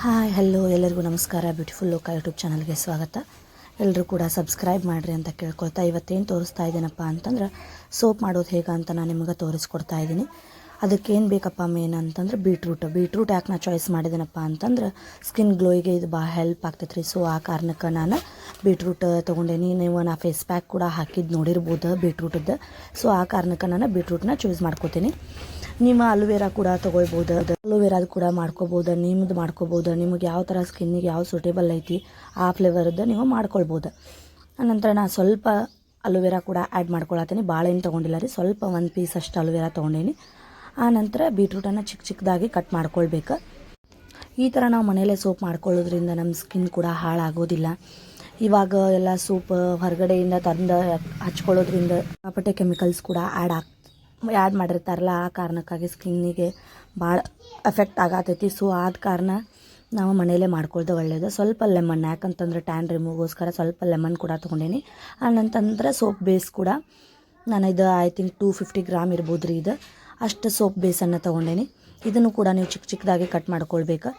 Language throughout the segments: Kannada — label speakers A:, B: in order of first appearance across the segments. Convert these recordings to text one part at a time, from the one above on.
A: ಹಾಯ್, ಹಲೋ, ಎಲ್ಲರಿಗೂ ನಮಸ್ಕಾರ. ಬ್ಯೂಟಿಫುಲ್ ಲೋಕ ಯೂಟ್ಯೂಬ್ ಚಾನಲ್ಗೆ ಸ್ವಾಗತ. ಎಲ್ಲರೂ ಕೂಡ ಸಬ್ಸ್ಕ್ರೈಬ್ ಮಾಡಿರಿ ಅಂತ ಕೇಳ್ಕೊಳ್ತಾ ಇವತ್ತೇನು ತೋರಿಸ್ತಾ ಇದ್ದೀನಪ್ಪ ಅಂತಂದ್ರೆ ಸೋಪ್ ಮಾಡೋದು ಹೇಗೆ ಅಂತ ನಾನು ನಿಮಗೆ ತೋರಿಸ್ಕೊಡ್ತಾ ಇದ್ದೀನಿ. ಅದಕ್ಕೇನು ಬೇಕಪ್ಪ ಮೇನ್ ಅಂತಂದ್ರೆ ಬೀಟ್ರೂಟ್ ಬೀಟ್ರೂಟ್ ಯಾಕೆ ನಾ ಚಾಯ್ಸ್ ಮಾಡಿದ್ದೀನಪ್ಪ ಅಂತಂದ್ರೆ ಸ್ಕಿನ್ ಗ್ಲೋಯಿಗೆ ಇದು ಭಾಳ ಹೆಲ್ಪ್ ಆಗ್ತೈತೆ ರೀ ಸೊ ಆ ಕಾರಣಕ್ಕೆ ನಾನು ಬೀಟ್ರೂಟ್ ತೊಗೊಂಡೇನಿ ನೀವು ನಾ ಫೇಸ್ ಪ್ಯಾಕ್ ಕೂಡ ಹಾಕಿದ್ದು ನೋಡಿರ್ಬೋದು ಬೀಟ್ರೂಟದ್ದು ಸೊ ಆ ಕಾರಣಕ್ಕೆ ನಾನು ಬೀಟ್ರೂಟ್ನ ಚೂಸ್ ಮಾಡ್ಕೋತೀನಿ. ನಿಮ್ಮ ಅಲೋವೆರಾ ಕೂಡ ತೊಗೊಳ್ಬೋದು ಅಲೋವೆರಾದ ಕೂಡ ಮಾಡ್ಕೋಬೋದು ನಿಮ್ಮದು ಮಾಡ್ಕೋಬೋದು, ನಿಮಗೆ ಯಾವ ಥರ ಸ್ಕಿನ್ನಿಗೆ ಯಾವ ಸೂಟೇಬಲ್ ಐತಿ, ಆ ಫ್ಲೇವರ್ದು ನೀವು ಮಾಡ್ಕೊಳ್ಬೋದು. ಆನಂತರ ನಾನು ಸ್ವಲ್ಪ ಅಲೋವೆರಾ ಕೂಡ ಆ್ಯಡ್ ಮಾಡ್ಕೊಳತ್ತೀನಿ. ಭಾಳ ಏನು ತೊಗೊಂಡಿಲ್ಲ ರೀ, ಸ್ವಲ್ಪ ಒಂದು ಪೀಸ್ ಅಷ್ಟು ಅಲೋವೆರಾ ತೊಗೊಂಡೀನಿ. ಆ ನಂತರ ಬೀಟ್ರೂಟನ್ನು ಚಿಕ್ಕ ಚಿಕ್ಕದಾಗಿ ಕಟ್ ಮಾಡ್ಕೊಳ್ಬೇಕು. ಈ ಥರ ನಾವು ಮನೆಯಲ್ಲೇ ಸೋಪ್ ಮಾಡ್ಕೊಳ್ಳೋದ್ರಿಂದ ನಮ್ಮ ಸ್ಕಿನ್ ಕೂಡ ಹಾಳಾಗೋದಿಲ್ಲ. ಇವಾಗ ಎಲ್ಲ ಸೋಪ್ ಹೊರಗಡೆಯಿಂದ ತಂದು ಹಚ್ಕೊಳ್ಳೋದ್ರಿಂದ ಪಟ್ಟೆ ಕೆಮಿಕಲ್ಸ್ ಕೂಡ ಆ್ಯಡ್ ಆಗ್ ಆ್ಯಡ್ ಮಾಡಿರ್ತಾರಲ್ಲ, ಆ ಕಾರಣಕ್ಕಾಗಿ ಸ್ಕಿನ್ನಿಗೆ ಭಾಳ ಎಫೆಕ್ಟ್ ಆಗತೈತಿ. ಸೊ ಆದ ಕಾರಣ ನಾವು ಮನೆಯಲ್ಲೇ ಮಾಡ್ಕೊಳ್ದೆ ಒಳ್ಳೆಯದು ಸ್ವಲ್ಪ ಲೆಮನ್, ಯಾಕಂತಂದ್ರೆ ಟ್ಯಾನ್ ರಿಮೂವ್ಗೋಸ್ಕರ ಸ್ವಲ್ಪ ಲೆಮನ್ ಕೂಡ ತೊಗೊಂಡೇನಿ. ಆನಂತಂದ್ರೆ ಸೋಪ್ ಬೇಸ್ ಕೂಡ ನಾನು ಇದು I think two fifty gram ಇರ್ಬೋದು ರೀ ಇದು. ಅಷ್ಟು ಸೋಪ್ ಬೇಸನ್ನು ತೊಗೊಂಡೇನಿ. ಇದನ್ನು ಕೂಡ ನೀವು ಚಿಕ್ಕ ಚಿಕ್ಕದಾಗಿ ಕಟ್ ಮಾಡ್ಕೊಳ್ಬೇಕು.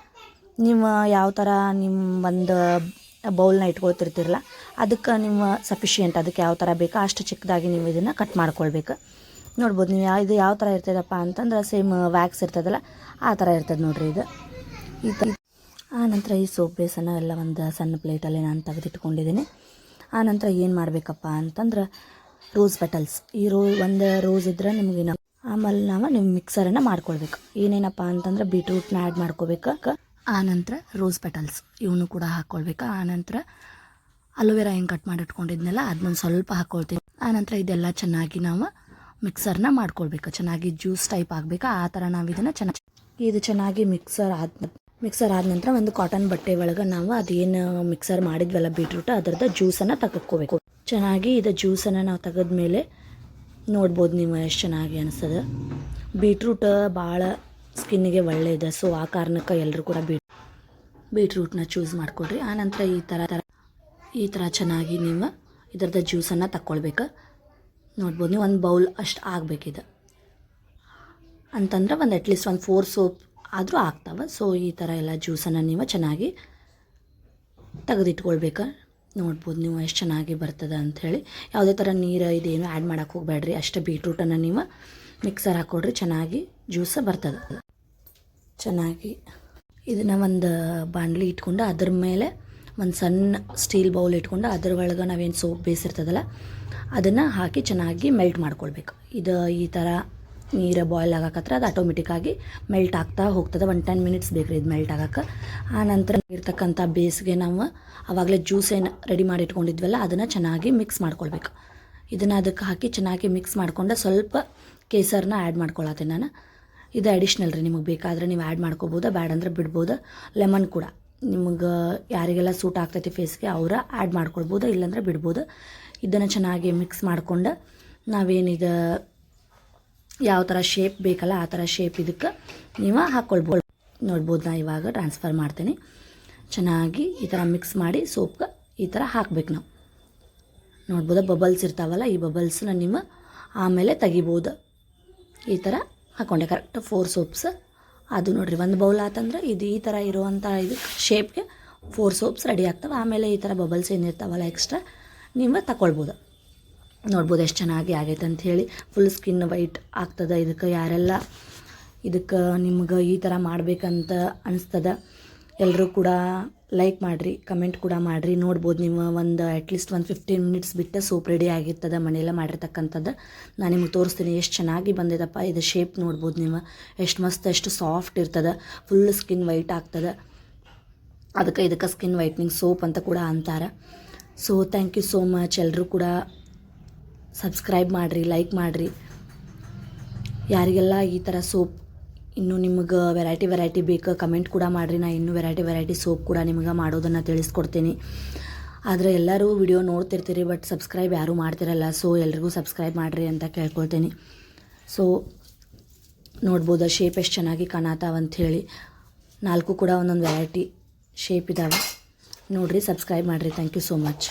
A: ನೀವು ಯಾವ ಥರ ನಿಮ್ಮ ಒಂದು ಬೌಲ್ನ ಇಟ್ಕೊಳ್ತಿರ್ತಿರಲ್ಲ, ಅದಕ್ಕೆ ನಿಮ್ಮ ಸಫಿಷಿಯೆಂಟ್ ಅದಕ್ಕೆ ಯಾವ ಥರ ಬೇಕೋ ಅಷ್ಟು ಚಿಕ್ಕದಾಗಿ ನೀವು ಇದನ್ನು ಕಟ್ ಮಾಡ್ಕೊಳ್ಬೇಕು. ನೋಡ್ಬೋದು, ನೀವು ಯಾವ ಇದು ಯಾವ ಥರ ಇರ್ತದಪ್ಪ ಅಂತಂದ್ರೆ ಸೇಮ್ ವ್ಯಾಕ್ಸ್ ಇರ್ತದಲ್ಲ, ಆ ಥರ ಇರ್ತದೆ ನೋಡ್ರಿ ಇದು. ಈ ಆ ನಂತರ ಈ ಸೋಪ್ ಬೇಸನ್ನು ಎಲ್ಲ ಒಂದು ಸಣ್ಣ ಪ್ಲೇಟಲ್ಲಿ ನಾನು ತೆಗೆದಿಟ್ಕೊಂಡಿದ್ದೀನಿ. ಆ ನಂತರ ಏನು ಮಾಡಬೇಕಪ್ಪ ಅಂತಂದ್ರೆ ರೋಸ್ ಪೆಟಲ್ಸ್ ಈ ರೋ ಒಂದು ರೋಸ್ ಇದ್ರೆ ನಿಮಗೆ ನಾವು ಆಮೇಲೆ ನಾವು ನಿಮ್ಮ ಮಿಕ್ಸರನ್ನು ಮಾಡ್ಕೊಳ್ಬೇಕು. ಏನೇನಪ್ಪ ಅಂತಂದ್ರೆ ಬೀಟ್ರೂಟ್ನ ಆ್ಯಡ್ ಮಾಡ್ಕೋಬೇಕು. ಆ ನಂತರ ರೋಸ್ ಪೆಟಲ್ಸ್ ಇವನು ಕೂಡ ಹಾಕ್ಕೊಳ್ಬೇಕು ಆ ನಂತರ ಅಲೋವೆರಾ ಹೆಂಗೆ ಕಟ್ ಮಾಡಿ ಇಟ್ಕೊಂಡಿದ್ನಲ್ಲ ಅದನ್ನೊಂದು ಸ್ವಲ್ಪ ಹಾಕ್ಕೊಳ್ತೀವಿ ಆ ನಂತರ ಇದೆಲ್ಲ ಚೆನ್ನಾಗಿ ನಾವು ಮಿಕ್ಸರ್ನ ಮಾಡ್ಕೊಳ್ಬೇಕು. ಚೆನ್ನಾಗಿ ಜ್ಯೂಸ್ ಟೈಪ್ ಆಗಬೇಕು? ಆ ಥರ ನಾವು ಇದನ್ನು ಚೆನ್ನಾಗಿ ಇದು ಚೆನ್ನಾಗಿ ಮಿಕ್ಸರ್ ಆದ ಮಿಕ್ಸರ್ ಆದ ನಂತರ ಒಂದು ಕಾಟನ್ ಬಟ್ಟೆ ಒಳಗೆ ನಾವು ಅದೇನು ಮಿಕ್ಸರ್ ಮಾಡಿದ್ವಲ್ಲ ಬೀಟ್ರೂಟ್ ಅದರದ ಜ್ಯೂಸನ್ನು ತೆಗೆದ್ಕೋಬೇಕು ಚೆನ್ನಾಗಿ ಇದು ಜ್ಯೂಸನ್ನು ನಾವು ತೆಗೆದ್ಮೇಲೆ ನೋಡ್ಬೋದು ನೀವು ಎಷ್ಟು ಚೆನ್ನಾಗಿ ಅನಿಸ್ತದೆ ಬೀಟ್ರೂಟ್ ಭಾಳ ಸ್ಕಿನ್ನಿಗೆ ಒಳ್ಳೆಯದು ಸೊ ಆ ಕಾರಣಕ್ಕೆ ಎಲ್ಲರೂ ಕೂಡ ಬೀಟ್ ಬೀಟ್ರೂಟ್ನ ಚೂಸ್ ಮಾಡಿಕೊಡ್ರಿ ಆನಂತರ ಈ ಥರ ಈ ಥರ ಚೆನ್ನಾಗಿ ನೀವು ಇದರದ ಜ್ಯೂಸನ್ನು ತಕ್ಕೊಳ್ಬೇಕು. ನೋಡ್ಬೋದು, ನೀವು ಒಂದು ಬೌಲ್ ಅಷ್ಟು ಆಗಬೇಕಿದೆ. ಅಂತಂದ್ರೆ ಒಂದು ಅಟ್ಲೀಸ್ಟ್ ಒಂದು ಫೋರ್ ಸೋಪ್ ಆದರೂ ಆಗ್ತಾವೆ. ಸೊ ಈ ಥರ ಎಲ್ಲ ಜ್ಯೂಸನ್ನು ನೀವು ಚೆನ್ನಾಗಿ ತೆಗೆದಿಟ್ಕೊಳ್ಬೇಕು. ನೋಡ್ಬೋದು ನೀವು ಎಷ್ಟು ಚೆನ್ನಾಗಿ ಬರ್ತದೆ ಅಂಥೇಳಿ ಯಾವುದೇ ಥರ ನೀರು ಇದೇನು ಆ್ಯಡ್ ಮಾಡೋಕೆ ಹೋಗಬೇಡ್ರಿ ಅಷ್ಟೇ ಬೀಟ್ರೂಟನ್ನು ನೀವು ಮಿಕ್ಸರ್ ಹಾಕ್ಕೊಡ್ರಿ ಚೆನ್ನಾಗಿ ಜ್ಯೂಸ ಬರ್ತದೆ. ಚೆನ್ನಾಗಿ ಇದನ್ನು ಒಂದು ಬಾಂಡ್ಲಿ ಇಟ್ಕೊಂಡು ಅದ್ರ ಮೇಲೆ ಒಂದು ಸಣ್ಣ ಸ್ಟೀಲ್ ಬೌಲ್ ಇಟ್ಕೊಂಡು ಅದ್ರ ಒಳಗೆ ನಾವೇನು ಸೋಪ್ ಬೇಸಿರ್ತದಲ್ಲ ಅದನ್ನು ಹಾಕಿ ಚೆನ್ನಾಗಿ ಮೆಲ್ಟ್ ಮಾಡ್ಕೊಳ್ಬೇಕು. ಇದು ಈ ಥರ ನೀರು ಬಾಯ್ಲ್ ಆಗಾಕತ್ರ ಅದು ಆಟೋಮೆಟಿಕ್ಕಾಗಿ ಮೆಲ್ಟ್ ಆಗ್ತಾ ಹೋಗ್ತದೆ. ಒನ್ ಟೆನ್ ಮಿನಿಟ್ಸ್ ಬೇಕು ರೀ ಇದು ಮೆಲ್ಟ್ ಆಗಕ್ಕೆ. ಆ ನಂತರ ಇರ್ತಕ್ಕಂಥ ಬೇಸ್ಗೆ ನಾವು ಆವಾಗಲೇ ಜ್ಯೂಸ್ ಏನು ರೆಡಿ ಮಾಡಿ ಇಟ್ಕೊಂಡಿದ್ವಲ್ಲ, ಅದನ್ನು ಚೆನ್ನಾಗಿ ಮಿಕ್ಸ್ ಮಾಡ್ಕೊಳ್ಬೇಕು. ಇದನ್ನು ಅದಕ್ಕೆ ಹಾಕಿ ಚೆನ್ನಾಗಿ ಮಿಕ್ಸ್ ಮಾಡಿಕೊಂಡು ಸ್ವಲ್ಪ ಕೇಸರನ್ನ ಆ್ಯಡ್ ಮಾಡ್ಕೊಳತ್ತೀನಿ ನಾನು. ಇದು ಅಡಿಷ್ನಲ್ ರೀ ನಿಮಗೆ ಬೇಕಾದರೆ ನೀವು ಆ್ಯಡ್ ಮಾಡ್ಕೋಬೋದು ಬ್ಯಾಡ್ ಅಂದ್ರೆ ಬಿಡ್ಬೋದು. ಲೆಮನ್ ಕೂಡ. ನಿಮಗೆ ಯಾರಿಗೆಲ್ಲ ಸೂಟ್ ಆಗ್ತೈತಿ ಫೇಸ್ಗೆ ಅವರ ಆ್ಯಡ್ ಮಾಡ್ಕೊಳ್ಬೋದು, ಇಲ್ಲಾಂದ್ರೆ ಬಿಡ್ಬೋದು. ಇದನ್ನು ಚೆನ್ನಾಗಿ ಮಿಕ್ಸ್ ಮಾಡಿಕೊಂಡು ನಾವೇನಿದು ಯಾವ ಥರ ಶೇಪ್ ಬೇಕಲ್ಲ ಆ ಥರ ಶೇಪ್ ಇದಕ್ಕೆ ನೀವು ಹಾಕ್ಕೊಳ್ಬೋದು ನೋಡ್ಬೋದು ನಾ ಇವಾಗ ಟ್ರಾನ್ಸ್ಫರ್ ಮಾಡ್ತೀನಿ. ಚೆನ್ನಾಗಿ ಈ ಥರ ಮಿಕ್ಸ್ ಮಾಡಿ ಸೋಪ್ಗೆ ಈ ಥರ ಹಾಕ್ಬೇಕು ನಾವು. ನೋಡ್ಬೋದು ಬಬಲ್ಸ್ ಇರ್ತಾವಲ್ಲ, ಈ ಬಬಲ್ಸ್ನ ನೀವು ಆಮೇಲೆ ತೆಗಿಬೋದು. ಈ ಥರ ಹಾಕ್ಕೊಂಡೆ ಕರೆಕ್ಟ್ ಫೋರ್ ಸೋಪ್ಸ್ ಅದು ನೋಡಿರಿ, ಒಂದು ಬೌಲ್ ಆತಂದ್ರೆ ಇದು ಈ ಥರ ಇರುವಂಥ ಇದು ಶೇಪ್ಗೆ ಫೋರ್ ಸೋಪ್ಸ್ ರೆಡಿ ಆಗ್ತವೆ. ಆಮೇಲೆ ಈ ಥರ ಬಬಲ್ಸ್ ಏನಿರ್ತಾವಲ್ಲ ಎಕ್ಸ್ಟ್ರಾ ನೀವು ತಗೊಳ್ಬೋದು ನೋಡ್ಬೋದು ಎಷ್ಟು ಚೆನ್ನಾಗಿ ಆಗೈತೆ ಅಂತ ಹೇಳಿ. ಫುಲ್ ಸ್ಕಿನ್ ವೈಟ್ ಆಗ್ತದೆ. ಇದಕ್ಕೆ ಯಾರೆಲ್ಲ ಇದಕ್ಕೆ ನಿಮ್ಗೆ ಈ ಥರ ಮಾಡಬೇಕಂತ ಅನಿಸ್ತದ. ಎಲ್ಲರೂ ಕೂಡ ಲೈಕ್ ಮಾಡಿರಿ ಕಮೆಂಟ್ ಕೂಡ ಮಾಡಿರಿ. ನೋಡ್ಬೋದು ನೀವು ಒಂದು ಅಟ್ಲೀಸ್ಟ್ ಒಂದು ಫಿಫ್ಟೀನ್ ಮಿನಿಟ್ಸ್ ಬಿಟ್ಟು ಸೋಪ್ ರೆಡಿ ಆಗಿರ್ತದೆ, ಮನೆಯಲ್ಲೇ ಮಾಡಿರ್ತಕ್ಕಂಥದ್ದು. ನಾನು ನಿಮ್ಗೆ ತೋರಿಸ್ತೀನಿ ಎಷ್ಟು ಚೆನ್ನಾಗಿ ಬಂದಿದಪ್ಪ, ಇದು ಶೇಪ್ ನೋಡ್ಬೋದು ನೀವು. ಎಷ್ಟು ಮಸ್ತ್, ಎಷ್ಟು ಸಾಫ್ಟ್ ಇರ್ತದೆ. ಫುಲ್ ಸ್ಕಿನ್ ವೈಟ್ ಆಗ್ತದೆ. ಅದಕ್ಕೆ ಇದಕ್ಕೆ ಸ್ಕಿನ್ ವೈಟ್ನಿಂಗ್ ಸೋಪ್ ಅಂತ ಕೂಡ ಅಂತಾರೆ. So thank you so much ಎಲ್ಲರೂ ಕೂಡ ಸಬ್ಸ್ಕ್ರೈಬ್ ಮಾಡಿರಿ ಲೈಕ್ ಮಾಡಿರಿ. ಯಾರಿಗೆಲ್ಲ ಈ ಥರ ಸೋಪ್ ಇನ್ನು ನಿಮಗೆ ವೆರೈಟಿ ವೆರೈಟಿ ಬೇಕು ಕಮೆಂಟ್ ಕೂಡ ಮಾಡಿರಿ. ನಾ ಇನ್ನೂ ವೆರೈಟಿ ವೆರೈಟಿ ಸೋಪ್ ಕೂಡ ನಿಮಗೆ ಮಾಡೋದನ್ನು ತಿಳಿಸ್ಕೊಡ್ತೀನಿ. ಆದರೆ ಎಲ್ಲರೂ ವಿಡಿಯೋ ನೋಡ್ತಿರ್ತೀರಿ ಬಟ್ ಸಬ್ಸ್ಕ್ರೈಬ್ ಯಾರೂ ಮಾಡ್ತಿರಲ್ಲ. ಸೊ ಎಲ್ರಿಗೂ ಸಬ್ಸ್ಕ್ರೈಬ್ ಮಾಡಿರಿ ಅಂತ ಕೇಳ್ಕೊಳ್ತೀನಿ. ಸೊ ನೋಡ್ಬೋದು ಶೇಪ್ ಎಷ್ಟು ಚೆನ್ನಾಗಿ ಕಾಣತಾವ ಅಂಥೇಳಿ ನಾಲ್ಕು ಕೂಡ ಒಂದೊಂದು ವೆರೈಟಿ ಶೇಪ್ ಇದ್ದಾವೆ ನೋಡಿರಿ ಸಬ್ಸ್ಕ್ರೈಬ್ ಮಾಡಿರಿ. Thank you so much